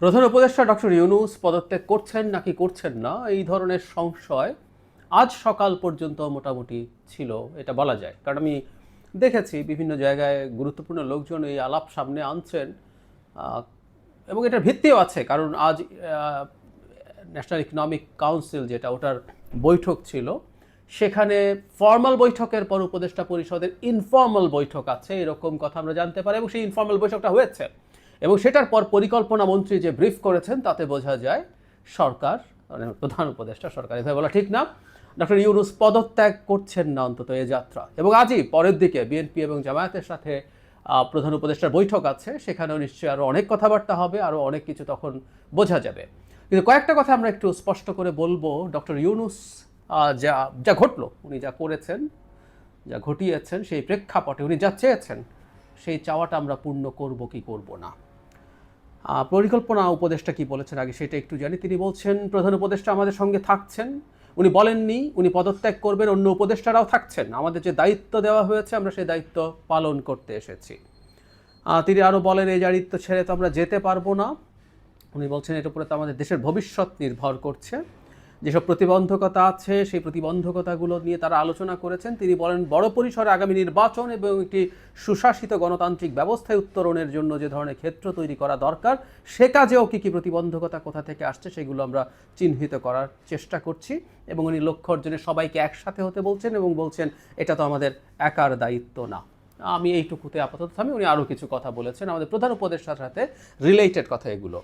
প্রধান উপদেষ্টা ডক্টর ইউনুস পদত্যাগ করছেন নাকি করছেন না? এই ধরনের সংশয় আজ সকাল পর্যন্ত মোটামুটি ছিল, এটা বলা যায়। কারণ আমি দেখেছি বিভিন্ন জায়গায় গুরুত্বপূর্ণ লোকজন এই আলাপ সামনে আনছেন এবং এটার ভিত্তিও আছে। কারণ আজ ন্যাশনাল ইকোনমিক কাউন্সিল যেটা, ওটার বৈঠক ছিল। সেখানে ফর্মাল বৈঠকের পর উপদেষ্টা পরিষদের ইনফর্মাল বৈঠক আছে, এরকম কথা আমরা জানতে পারি, এবং সেই ইনফর্মাল বৈঠকটা হয়েছে। এবং সেটার পর পরিকল্পনা মন্ত্রী যে ব্রিফ করেছেন, তাতে বোঝা যায় সরকার মানে প্রধান উপদেষ্টা সরকার, এভাবে বলা ঠিক না। ডক্টর ইউনুস পদত্যাগ করছেন না অন্তত এ যাত্রা। এবং আজই পরের দিকে বিএনপি এবং জামায়াতের সাথে প্রধান উপদেষ্টার বৈঠক আছে। সেখানেও নিশ্চয়ই আরও অনেক কথাবার্তা হবে আরও অনেক কিছু তখন বোঝা যাবে। কিন্তু কয়েকটা কথা আমরা একটু স্পষ্ট করে বলব। ডক্টর ইউনুস যা যা ঘটলো, উনি যা করেছেন, যা ঘটিয়েছেন, সেই প্রেক্ষাপটে উনি যা চেয়েছেন, সেই চাওয়াটা আমরা পূর্ণ করব কি করব না। পরিকল্পনা উপদেষ্টা কি বলেছেন আগে সেটা একটু জানি। তিনি বলছেন, প্রধান উপদেষ্টা আমাদের সঙ্গে থাকছেন। উনি বলেননি, উনি পদত্যাগ করবেন, অন্য উপদেষ্টারাও থাকছেন। আমাদের যে দায়িত্ব দেওয়া হয়েছে, আমরা সেই দায়িত্ব পালন করতে এসেছি। তিনি আরও বলেন, এই দায়িত্ব ছেড়ে তো আমরা যেতে পারব না। উনি বলছেন এর উপরে তো আমাদের দেশের ভবিষ্যৎ নির্ভর করছে। যেসব প্রতিবন্ধকতা আছে, সেই প্রতিবন্ধকতাগুলো নিয়ে তারা আলোচনা করেছেন। তিনি বলেন, বড় পরিসরে আগামী নির্বাচন এবং একটি সুশাসিত গণতান্ত্রিক ব্যবস্থায় উত্তরণের জন্য যে ধরনের ক্ষেত্র তৈরি করা দরকার, সে কাজেও কী কী প্রতিবন্ধকতা কোথা থেকে আসছে সেগুলো আমরা চিহ্নিত করার চেষ্টা করছি এবং উনি লক্ষ্য অর্জনে সবাইকে একসাথে হতে বলছেন এবং বলছেন, এটা তো আমাদের একার দায়িত্ব না। আমি এইটুকুতে আপাতত থামি, উনি আরও কিছু কথা বলেছেন। আমাদের প্রধান উপদেষ্টার সাথে রিলেটেড কথা এগুলো।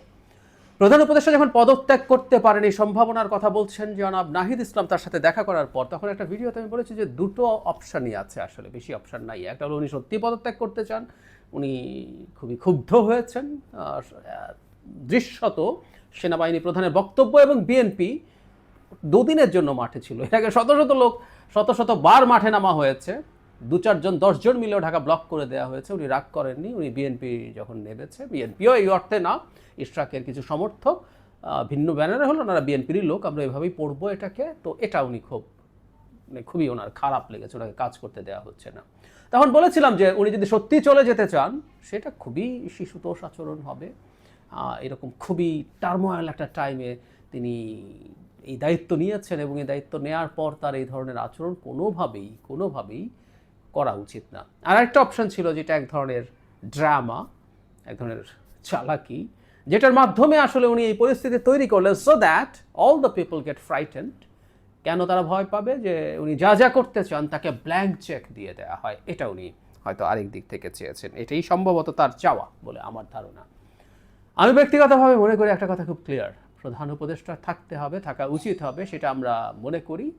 প্রধান উপদেষ্টা যখন পদত্যাগ করতে পারেন এই সম্ভাবনার কথা বলছেন জনাব নাহিদ ইসলাম তার সাথে দেখা করার পর, তখন একটা ভিডিওতে আমি বলেছি যে দুটো অপশানই আছে আসলে, বেশি অপশান নাই। একটা হলো উনি সত্যি পদত্যাগ করতে চান, উনি খুবই ক্ষুব্ধ হয়েছেন দৃশ্যত সেনাবাহিনী প্রধানের বক্তব্য এবং বিএনপি দুদিনের জন্য মাঠে ছিল। এর আগে শত শত লোক, শত শত বার মাঠে নামা হয়েছে। দু চারজন দশজন মিলেও ঢাকা ব্লক করে দেওয়া হয়েছে। উনি রাগ করেননি, উনি বিএনপি যখন নেমেছে, বিএনপিও এই অর্থে না, ইশরাকের কিছু সমর্থক ভিন্ন ব্যানারে হলো ওনারা বিএনপিরই লোক, আমরা এভাবেই পড়ব এটাকে। তো এটা উনি খুব মানে খুবই ওনার খারাপ লেগেছে, ওনাকে কাজ করতে দেওয়া হচ্ছে না। তখন বলেছিলাম যে, উনি যদি সত্যি চলে যেতে চান, সেটা খুবই শিশুতোষ আচরণ হবে। এরকম খুবই টার্মোয়াল একটা টাইমে তিনি এই দায়িত্ব নিয়েছেন এবং এই দায়িত্ব নেওয়ার পর তার এই ধরনের আচরণ কোনোভাবেই কোনোভাবেই করা উচিত না। আর একটা অপশন ছিল যেটা এক ধরনের ড্রামা এক ধরনের চালাকি, যেটার মাধ্যমে আসলে উনি এই পরিস্থিতি তৈরি করলেন so that all the people get frightened কেন তারা ভয় পাবে? যে উনি যা যা করতে চান তাকে ব্ল্যাঙ্ক চেক দিয়ে দেওয়া হয়। এটা উনি হয়তো আরেক দিক থেকে চেয়েছেন। এটাই সম্ভবত তার চাওয়া বলে আমার ধারণা। আমি ব্যক্তিগতভাবে মনে করি একটা কথা খুব ক্লিয়ার প্রধান উপদেষ্টা থাকতে হবে, থাকা উচিত হবে, সেটা আমরা মনে করি।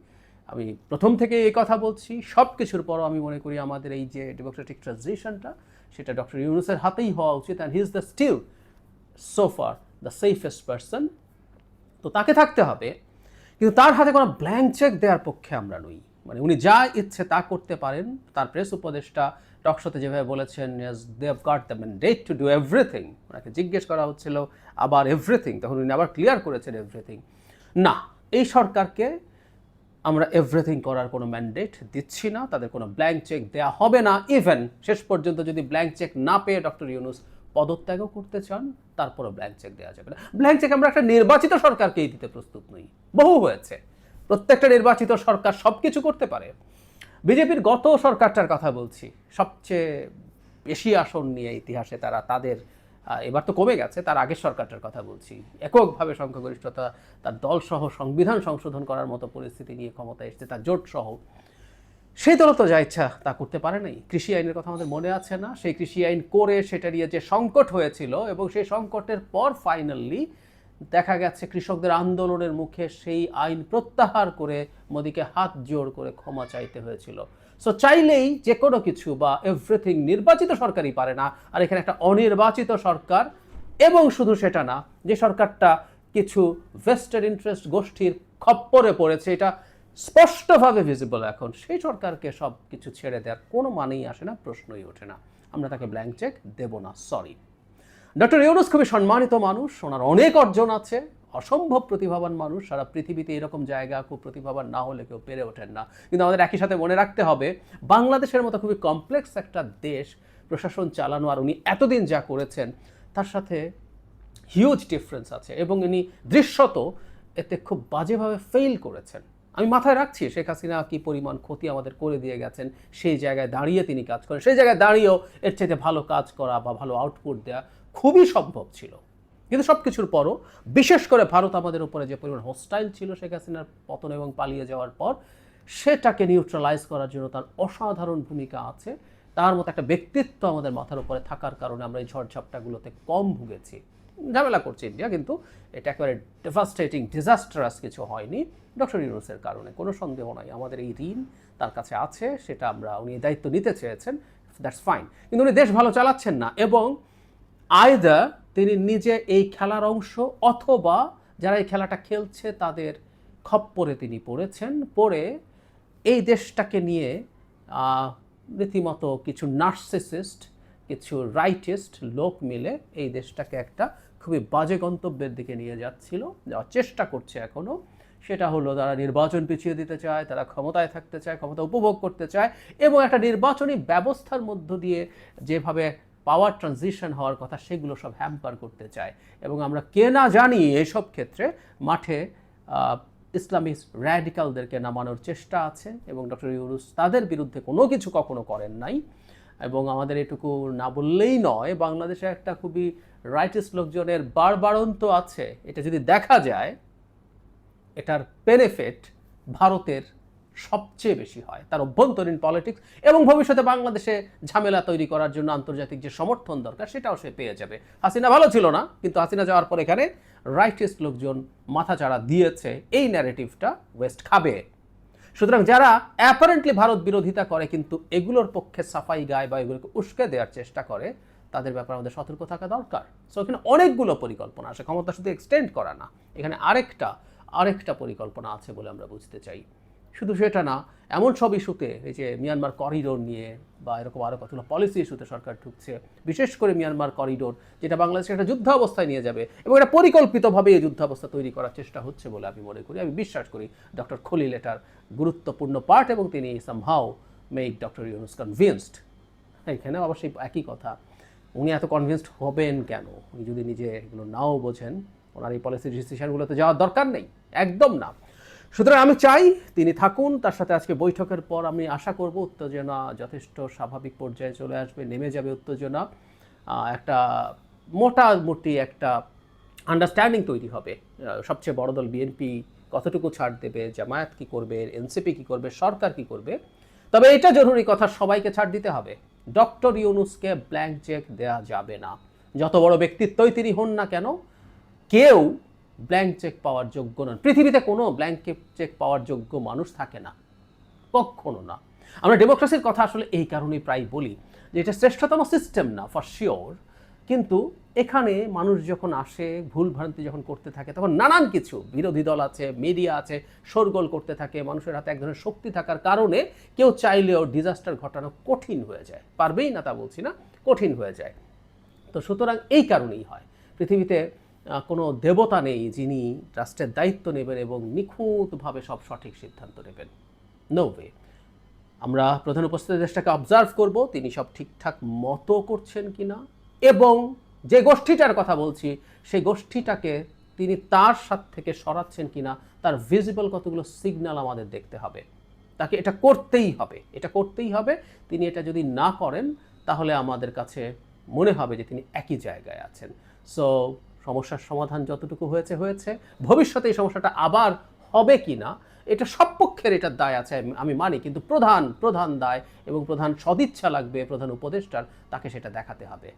আমি প্রথম থেকে এই কথা বলছি। সব কিছুর পরও আমি মনে করি আমাদের এই যে ডেমোক্রেটিক ট্রানজিশনটা সেটা ডক্টর ইউনুসের হাতেই হওয়া উচিত and he is the still so far the safest person তো তাকে থাকতে হবে। কিন্তু তার হাতে কোনো ব্ল্যাঙ্ক চেক দেওয়ার পক্ষে আমরা নই। মানে উনি যা ইচ্ছে তা করতে পারেন। তার প্রেস উপদেষ্টা টকশোতে যেভাবে বলেছেন they have got the mandate to do everything ওনাকে জিজ্ঞেস করা হচ্ছিল, আবার এভরিথিং তখন উনি আবার ক্লিয়ার করেছেন এভরিথিং না, এই সরকারকে আমরা এভরিথিং করার কোনো ম্যান্ডেট দিচ্ছি না, তাদের কোনো ব্ল্যাঙ্ক চেক দেওয়া হবে না। ইভেন শেষ পর্যন্ত যদি ব্ল্যাঙ্ক চেক না পেয়ে ডক্টর ইউনুস পদত্যাগও করতে চান, তারপরও ব্ল্যাঙ্ক চেক দেওয়া যাবে না। ব্ল্যাঙ্ক চেক আমরা একটা নির্বাচিত সরকারকেই দিতে প্রস্তুত নই। বহু হয়েছে। প্রত্যেকটা নির্বাচিত সরকার সব কিছু করতে পারে। বিজেপির গত সরকারটার কথা বলছি। সবচেয়ে বেশি আসন নিয়ে ইতিহাসে তারা তাদের এবার তো কমে গেছে, তার আগের সরকারটার কথা বলছি। এককভাবে সংখ্যাগরিষ্ঠতা, তার দলসহ সংবিধান সংশোধন করার মতো পরিস্থিতি নিয়ে ক্ষমতা এসছে, তার জোটসহ। সেই দল তো যা ইচ্ছা তা করতে পারে নাই। কৃষি আইনের কথা আমাদের মনে আছে না। সেই কৃষি আইন করে সেটা নিয়ে যে সংকট হয়েছিল এবং সেই সংকটের পর ফাইনালি দেখা গেছে কৃষকদের আন্দোলনের মুখে সেই আইন প্রত্যাহার করে মোদিকে হাত জোড় করে ক্ষমা চাইতে হয়েছিল। সো চাইলেই যে কোনো কিছু বা এভরিথিং নির্বাচিত সরকারই পারে না। আর এখানে একটা অনির্বাচিত সরকার, এবং শুধু সেটা না, যে সরকারটা কিছু ভেস্টেড ইন্টারেস্ট গোষ্ঠীর খপ্পরে পড়েছে, এটা স্পষ্টভাবে ভিজিবল এখন। সেই সরকারকে সব কিছু ছেড়ে দেওয়ার কোনো মানেই আসে না, প্রশ্নই ওঠে না। আমরা তাকে ব্ল্যাঙ্ক চেক দেব না সরি ডক্টর ইউনুস খুবই সম্মানিত মানুষ, ওনার অনেক অর্জন আছে, অসম্ভব প্রতিভাবান মানুষ, সারা পৃথিবীতে এরকম জায়গা খুব প্রতিভাবান না হলে কেউ পেরে ওঠেন না। কিন্তু আমাদের একই সাথে মনে রাখতে হবে, বাংলাদেশের মতো খুবই কমপ্লেক্স একটা দেশ, প্রশাসন চালানো আর উনি এতদিন যা করেছেন, তার সাথে হিউজ ডিফারেন্স আছে এবং ইনি দৃশ্যত এতে খুব বাজেভাবে ফেল করেছেন। আমি মাথায় রাখছি শেখ হাসিনা কি পরিমাণ ক্ষতি আমাদের করে দিয়ে গেছেন, সেই জায়গায় দাঁড়িয়ে তিনি কাজ করেন। সেই জায়গায় দাঁড়িয়েও এর চাইতে ভালো কাজ করা বা ভালো আউটপুট দেওয়া খুবই সম্ভব ছিল। কিন্তু সব কিছুর পরও, বিশেষ করে ভারত আমাদের উপরে যে পরিমাণ হোস্টাইল ছিল শেখ হাসিনার পতন এবং পালিয়ে যাওয়ার পর, সেটাকে নিউট্রালাইজ করার জন্য তার অসাধারণ ভূমিকা আছে। তার মতো একটা ব্যক্তিত্ব আমাদের মাথার উপরে থাকার কারণে আমরা এই ঝড়ঝাপটাগুলোতে কম ভুগেছি। ঝামেলা করছে ইন্ডিয়া, কিন্তু এটা একেবারে ডেভাস্টেটিং ডিজাস্টারাস কিছু হয়নি। ডক্টর ইউনুসের কারণে কোনো সন্দেহ নাই, আমাদের এই ঋণ তার কাছে আছে, সেটা আমরা, উনি দায়িত্ব নিতে চেয়েছেন দ্যাটস ফাইন কিন্তু উনি দেশ ভালো চালাচ্ছেন না, এবং আয়দার তিনি নিজে এই খেলার অংশ অথবা যারা এই খেলাটা খেলছে তাদের খপ্পরে তিনি পড়েছেন, পড়ে এই দেশটাকে নিয়ে রীতিমতো কিছু নার্সিসিস্ট কিছু রাইটিস্ট লোক মিলে এই দেশটাকে একটা খুবই বাজে গন্তব্যের দিকে নিয়ে যাচ্ছিল, যাওয়ার চেষ্টা করছে এখনও সেটা হলো তারা নির্বাচন পিছিয়ে দিতে চায়, তারা ক্ষমতায় থাকতে চায়, ক্ষমতা উপভোগ করতে চায় এবং একটা নির্বাচনী ব্যবস্থার মধ্য দিয়ে যেভাবে পাওয়ার ট্রানজিশন হওয়ার কথা সেগুলো সব হ্যাম্পার করতে চায়। এবং আমরা কে না জানি এসব ক্ষেত্রে মাঠে ইসলামিক র্যাডিক্যালদেরকে নামানোর চেষ্টা আছে এবং ডক্টর ইউনুস তাদের বিরুদ্ধে কোনো কিছু কখনো করেন নাই। এবং আমাদের এটুকু না বললেই নয়, বাংলাদেশে একটা খুবই রাইটিস্ট লোকজনের বারবারন্ত আছে। এটা যদি দেখা যায়, এটার বেনিফিট ভারতের সবচেয়ে বেশি হয়। তার অভ্যন্তরীণ পলিটিক্স এবং ভবিষ্যতে বাংলাদেশে ঝামেলা তৈরি করার জন্য আন্তর্জাতিক যে সমর্থন দরকার, সেটাও সে পেয়ে যাবে। হাসিনা ভালো ছিল না, কিন্তু হাসিনা যাওয়ার পর এখানে রাইটিস্ট লোকজন মাথাচাড়া দিয়েছে। এই ন্যারেটিভটা ওয়েস্ট খাবে। সুতরাং যারা অ্যাপারেন্টলি ভারত বিরোধিতা করে, কিন্তু এগুলোর পক্ষে সাফাই গায় বা এগুলোকে উস্কে দেওয়ার চেষ্টা করে, তাদের ব্যাপারে আমাদের সতর্ক থাকা দরকার। সো এখানে অনেকগুলো পরিকল্পনা আছে। ক্ষমতা শুধু এক্সটেন্ড করা না, এখানে আরেকটা আরেকটা পরিকল্পনা আছে বলে আমরা বুঝতে চাই। শুধু সেটা না, এমন সব ইস্যুতে এই যে মিয়ানমার করিডোর নিয়ে বা এরকম আরও কতগুলো পলিসি ইস্যুতে সরকার ঢুকছে, বিশেষ করে মিয়ানমার করিডোর যেটা বাংলাদেশকে একটা যুদ্ধ অবস্থায় নিয়ে যাবে এবং এটা পরিকল্পিতভাবে এই যুদ্ধাবস্থা তৈরি করার চেষ্টা হচ্ছে বলে আমি মনে করি। আমি বিশ্বাস করি ডক্টর খলিল এটার গুরুত্বপূর্ণ পার্ট এবং তিনি somehow make doctor Yunus convinced এখানে অবশ্যই একই কথা, উনি এত কনভিন্সড হবেন কেন? উনি যদি নিজে এগুলো নাও বোঝেন, ওনার এই পলিসি ডিসিশনগুলোতে যাওয়ার দরকার নেই, একদম না। সুতরাং আমি চাই তিনি থাকুন, তার সাথে আজকে বৈঠকের পর আমি আশা করব উত্তেজনা যথেষ্ট স্বাভাবিক পর্যায়ে চলে আসবে, নেমে যাবে উত্তেজনা। একটা মোটামুটি একটা আন্ডারস্ট্যান্ডিং তৈরি হবে। সবচেয়ে বড় দল বিএনপি কতটুকু ছাড় দেবে, জামায়াত কি করবে এনসিপি কি করবে, সরকার কি করবে? তবে এটা জরুরি কথা, সবাইকে ছাড় দিতে হবে। ডক্টর ইউনুসকে ব্ল্যাঙ্ক চেক দেওয়া যাবে না। যত বড় ব্যক্তিত্বই তিনি হন না কেন, কেউ ব্ল্যাঙ্ক চেক পাওয়ার যোগ্য নন। পৃথিবীতে কোনো ব্ল্যাঙ্ক চেক পাওয়ার যোগ্য মানুষ থাকে না। কখনো না। আমরা ডেমোক্রেসির কথা আসলে এই কারণেই প্রায় বলি যে এটা শ্রেষ্ঠতম সিস্টেম না ফর শিওর কিন্তু এখানে মানুষ যখন আসে, ভুল ভ্রান্তি যখন করতে থাকে, তখন নানান কিছু, বিরোধী দল আছে মিডিয়া আছে, শোরগোল করতে থাকে, মানুষের হাতে এক ধরনের শক্তি থাকার কারণে কেউ চাইলেও ডিজাস্টার ঘটানো কঠিন হয়ে যায়। পারবেই না তা বলছি না, কঠিন হয়ে যায়। তো সুতরাং এই কারণেই হয়। পৃথিবীতে কোনো দেবতা নেই যিনি রাষ্ট্রের দায়িত্ব নেবেন এবং নিখুঁতভাবে সব সঠিক সিদ্ধান্ত নেবেন। নো ওয়ে আমরা প্রধান উপস্থিত দেশটাকে অবজার্ভ করব, তিনি সব ঠিকঠাক মতো করছেন কিনা, এবং যে গোষ্ঠীটার কথা বলছি, সেই গোষ্ঠীটাকে তিনি তার সাথ থেকে সরাচ্ছেন কিনা, তার ভিজিবল কতগুলো সিগন্যাল আমাদের দেখতে হবে। তাকে এটা করতেই হবে, এটা করতেই হবে। তিনি এটা যদি না করেন, তাহলে আমাদের কাছে মনে হবে যে তিনি একই জায়গায় আছেন। সো সমস্যার সমাধান যতটুকু হয়েছে হয়েছে। ভবিষ্যতে এই সমস্যাটা আবার হবে কি না, এটা সব পক্ষের এটার দায় আছে, আমি- মানি। কিন্তু প্রধান প্রধান দায় এবং প্রধান সদিচ্ছা লাগবে, প্রধান উপদেষ্টার, তাকে সেটা দেখাতে হবে।